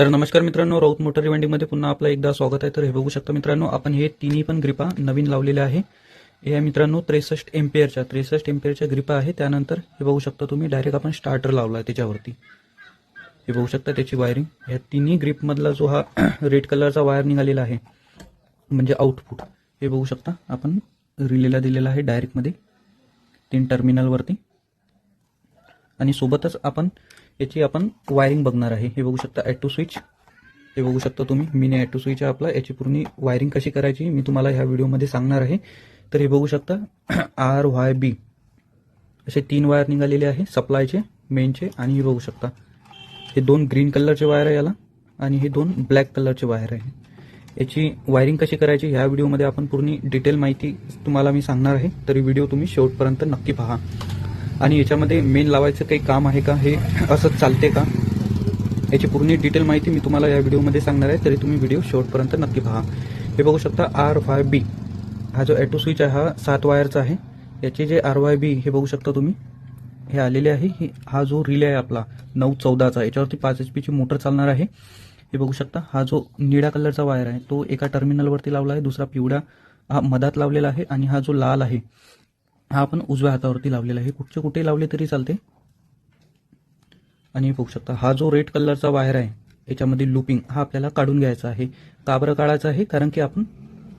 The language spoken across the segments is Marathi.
तर नमस्कार मित्रांनो राऊत मोटर रिवेंडिंगमध्ये पुन्हा आपलं एकदा स्वागत आहे. तर हे बघू शकता मित्रांनो आपण हे तिन्ही पण ग्रिपा नवीन लावलेल्या आहे. या मित्रांनो त्रेसष्ट एम्पियरच्या त्रेसष्ट एम्पियरच्या ग्रिपा आहे. त्यानंतर हे बघू शकता तुम्ही डायरेक्ट आपण स्टार्टर लावला आहे त्याच्यावरती. हे बघू शकता त्याची वायरिंग ह्या तिन्ही ग्रिपमधला जो हा रेड कलरचा वायर निघालेला आहे म्हणजे आउटपुट हे बघू शकता आपण. रिलेला दिलेला आहे डायरेक्टमध्ये तीन टर्मिनलवरती आणि सोबतच आपण याची आपण वायरिंग बघणार आहे. हे बघू शकता ॲटो स्विच हे बघू शकता तुम्ही. मिनी ॲटो स्विच आपला. याची पूर्ण वायरिंग कशी करायची मी तुम्हाला ह्या व्हिडिओमध्ये सांगणार आहे. तर हे बघू शकता आर वाय बी असे तीन वायर निघालेले आहे सप्लायचे मेनचे आणि हे बघू शकता. हे दोन ग्रीन कलरचे वायर आहे याला आणि हे दोन ब्लॅक कलरचे वायर आहे. याची वायरिंग कशी करायची ह्या व्हिडिओमध्ये आपण पूर्ण डिटेल माहिती तुम्हाला मी सांगणार आहे. तरी व्हिडिओ तुम्ही शेवटपर्यंत नक्की पहा. आणि याच्यामध्ये मेन लावायचं काही काम आहे का? हे असंच चालते का? याची पूर्ण डिटेल माहिती मी तुम्हाला या व्हिडिओमध्ये सांगणार आहे. तरी तुम्ही व्हिडिओ शेवटपर्यंत नक्की पहा. हे बघू शकता आर वाय बी हा जो ॲटो स्विच आहे हा सात वायरचा आहे. याचे जे आर वाय बी हे बघू शकता तुम्ही. हे आलेले आहे. हा जो रिले आहे आपला नऊ चौदाचा याच्यावरती पाच एच पीची मोटर चालणार आहे. हे बघू शकता हा जो निळ्या कलरचा वायर आहे तो एका टर्मिनलवरती लावला आहे. दुसरा पिवळा हा मधात लावलेला आहे. आणि हा जो लाल आहे हा आपण उजव्या हातावरती लावलेला आहे. कुठचे कुठे लावले तरी चालते. आणि बघू शकता हा जो रेड कलरचा वायर आहे याच्यामध्ये लुपिंग हा आपल्याला काढून घ्यायचा आहे. का बरं काढायचा आहे? कारण की आपण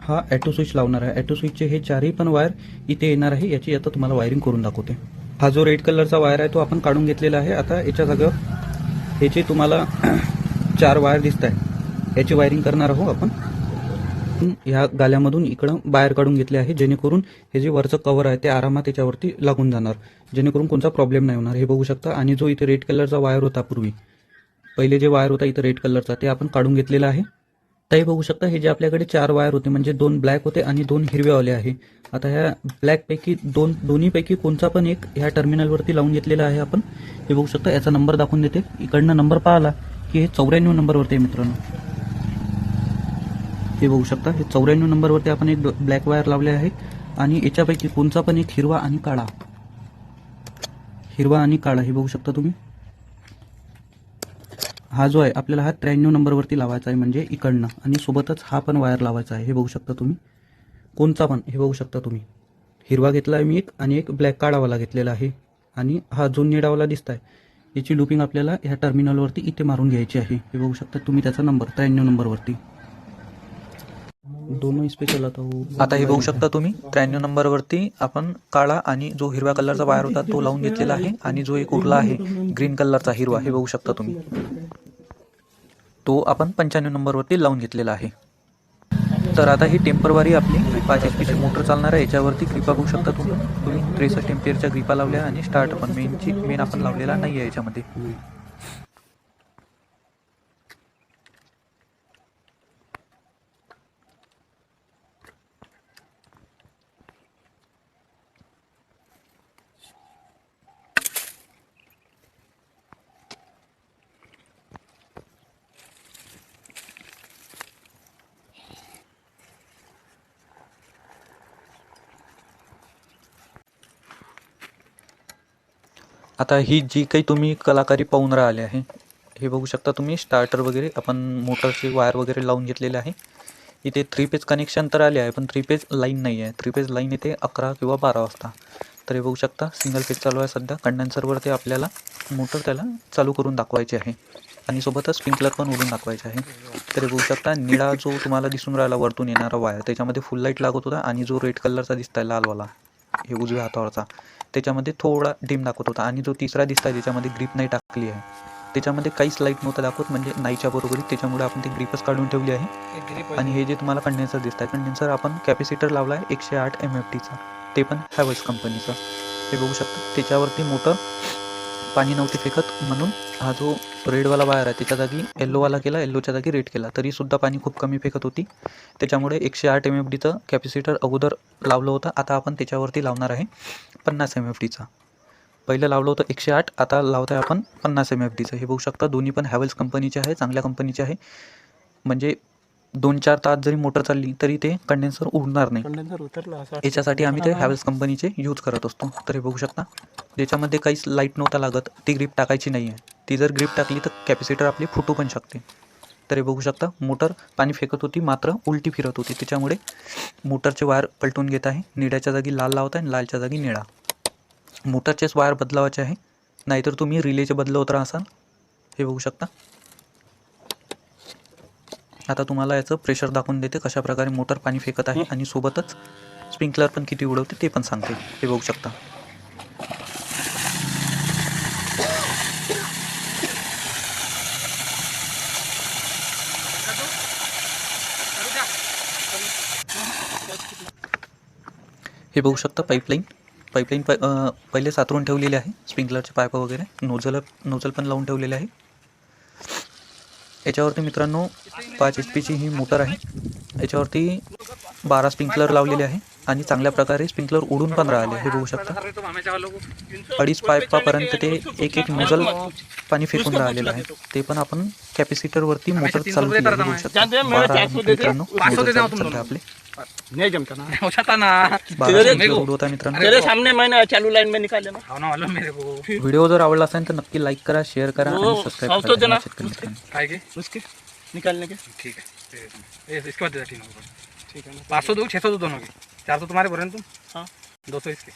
हा ॲटो स्विच लावणार आहे. ॲटो स्विचचे हे चारही पण वायर इथे येणार आहे. याची आता तुम्हाला वायरिंग करून दाखवते. हा जो रेड कलरचा वायर आहे तो आपण काढून घेतलेला आहे. आता याच्या जागेवर हे तुम्हाला चार वायर दिसत आहे याची वायरिंग करणार आहोत आपण. ह्या गाल्यामधून इकडं बाहेर काढून घेतले आहे. जेणेकरून हे जे वरचं कव्हर आहे ते आरामात त्याच्यावरती लागून जाणार. जेणेकरून कोणता प्रॉब्लेम नाही होणार हे बघू शकता. आणि जो इथे रेड कलरचा वायर होता पूर्वी पहिले जे वायर होता इथं रेड कलरचा ते आपण काढून घेतलेला आहे. तही बघू शकता हे जे आपल्याकडे चार वायर होते म्हणजे दोन ब्लॅक होते आणि दोन हिरवेवाले आहे. आता ह्या ब्लॅकपैकी दोन दोन्हीपैकी कोणता पण एक ह्या टर्मिनलवरती लावून घेतलेला आहे आपण. हे बघू शकता याचा नंबर दाखवून देते. इकडनं नंबर पाहिला की हे चौऱ्याण्णव नंबरवरती आहे मित्रांनो. हे बघू शकता. हे चौऱ्याण्णव नंबरवरती आपण एक ब्लॅक वायर लावले आहे. आणि याच्यापैकी कोणचा पण एक हिरवा आणि काळा. हिरवा आणि काळा हे बघू शकता तुम्ही. हा जो आहे आपल्याला हा त्र्याण्णव नंबरवरती लावायचा आहे म्हणजे इकडनं. आणि सोबतच हा पण वायर लावायचा आहे हे बघू शकता तुम्ही. कोणचा पण हे बघू शकता तुम्ही. हिरवा घेतला आहे मी एक आणि एक ब्लॅक काळावाला घेतलेला आहे. आणि हा जो निडावाला दिसत आहे याची लुपिंग आपल्याला ह्या टर्मिनलवरती इथे मारून घ्यायची आहे. हे बघू शकता तुम्ही त्याचा नंबर त्र्याण्णव नंबरवरती. दोनों स्पेशल आता हो आता हे बघू शकता तुम्ही त्र्याण्णव नंबरवरती आपण काळा आणि जो हिरव्या कलरचा वायर होता तो लावून घेतलेला आहे आणि जो एक उरला आहे ग्रीन कलरचा हिरवा हे बघू शकता तुम्ही. तो आपण पंच्याण्णव नंबरवरती लावून घेतलेला आहे. तर आता ही टेम्परवारी आपली पाच एच पीची मोटर चालणार आहे याच्यावरती कृपा बघू शकता तुम्ही. तुम्ही त्रेसष्ट एम्पियरच्या ग्रिपा लावल्या आणि स्टार्ट पण मेनची मेन आपण लावलेला नाही आहे याच्यामध्ये. आता ही जी काही तुम्ही कलाकारी पाहून राहिले आहे हे बघू शकता तुम्ही स्टार्टर वगैरे आपण मोटरची वायर वगैरे लावून घेतलेले आहे. इथे थ्री पेज कनेक्शन तर आले आहे पण थ्री पेज लाईन नाही आहे. थ्री पेज लाईन येते अकरा किंवा बारा वाजता. तर हे बघू शकता सिंगल पेज चालू आहे सध्या. कंडेन्सरवरती आपल्याला मोटर त्याला चालू करून दाखवायची आहे. आणि सोबतच स्प्रिंकलर पण उडून दाखवायचे आहे. तर हे बघू शकता निळा जो तुम्हाला दिसून राहिला वरतून येणारा वायर त्याच्यामध्ये फुल लाइट लागत होता आणि जो रेड कलरचा दिसत आहे लालवाला हे उजव्या हातावरचा. त्याच्यामध्ये थोडा डिम दाखवत होता आणि जो तिसरा दिसत आहे त्याच्यामध्ये ग्रीप नाही टाकली आहे. त्याच्यामध्ये काहीच लाइट नव्हतं दाखवत म्हणजे नाहीच्या बरोबरीत. त्याच्यामुळे आपण ती ग्रीपच काढून ठेवली आहे. आणि हे जे तुम्हाला कंडेन्सर दिसत आहे कंडेन्सर आपण कॅपॅसिटर लावला आहे एकशे आठ एम एफ टीचा ते पण हॅवल्स कंपनीचं हे बघू शकता त्याच्यावरती मोटर पाणी नव्हती फेकत म्हणून हा जो रेडवाला वायर आहे त्याच्या जागी येल्लोवाला केला येल्लोच्या जागी रेड केला. तरीसुद्धा पाणी खूप कमी फेकत होती. त्याच्यामुळे एकशे आठ एम एफ डीचं कॅपॅसिटर अगोदर लावलं होतं. आता आपण त्याच्यावरती लावणार आहे पन्नास एम एफ डीचा पहिलं लावलं होतं एकशे आठ आता लावत आहे आपण पन्नास एम एफ डीचं हे बघू शकता दोन्ही पण हॅवेल्स कंपनीचे आहे चांगल्या कंपनीचे आहे. म्हणजे दोन चार तास जरी मोटर चालली तरी ते कंडेन्सर उडणार नाही. कंडेन्सर उतरला असं याच्यासाठी आम्ही ते हॅवेल्स कंपनीचे यूज करत असतो. तर हे बघू शकता. ज्याच्यामध्ये काहीच लाइट नव्हता लागत ती ग्रीप टाकायची नाही आहे ती जर ग्रीप टाकली तर कॅपॅसिटर आपली फुटू पण शकते. तर हे बघू शकता मोटर पाणी फेकत होती मात्र उलटी फिरत होती. त्याच्यामुळे मोटरचे वायर पलटून घेत आहे. निळ्याच्या जागी लाल लावत आहे आणि लालच्या जागी निळा. मोटरचेच वायर बदलावायचे आहे. नाहीतर तुम्ही रिलेचे बदलवत राहसाल हे बघू शकता. आता तुम्हाला याचं प्रेशर दाखवून देते कशा प्रकारे मोटर पाणी फेकत आहे आणि सोबतच स्प्रिंकलर पण किती उडवते ते पण सांगते. हे बघू शकता. हे बघू शकता पाईपलाईन पाईपलाईन प पहिले सातरून ठेवलेली आहे. स्प्रिंकलरचे पाईप वगैरे. नोझल नोझल पण लावून ठेवलेले आहे. याच्यावरती मित्रांनो पाच एच पीची ही मोटर आहे. याच्यावरती बारा स्प्रिंकलर लावलेले आहे. आणि चांगल्या प्रकारे स्प्रिंकलर उडून पण राहिले. हे बघू शकता. अडीच पायपापर्यंत ते एक एक नोझल पाणी फेकून राहिलेलं आहे. ते पण आपण कॅपॅसिटरवरती मोटर चालू केली बघू शकता. मित्रांनो आपले. नहीं जमता ना. हो ना बारा स्प्रिंकलर उडवत आहे मित्रांनो. तेरे सामने मैंने चालू लाइन में निकाले ना हो ना मेरे को व्हिडिओ जर आवडला असेल तर नक्की लाईक करा शेअर करा आणि सबस्क्राईब सांगतो करा ना. शेतकरी मित्रांनो. काय के उसके निकालने के. ठीक है ये- ये- इसके बाद देता तीनों को ठीक है पाँच सौ दो छः सौ दो दोनों के चार सौ तुम्हारे भरे ना तुम हाँ. दो सौ इसके.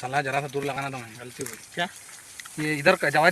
साला जरा सा दूर लगाना था मैं. गलती हो गई क्या? ये इधर का जवारी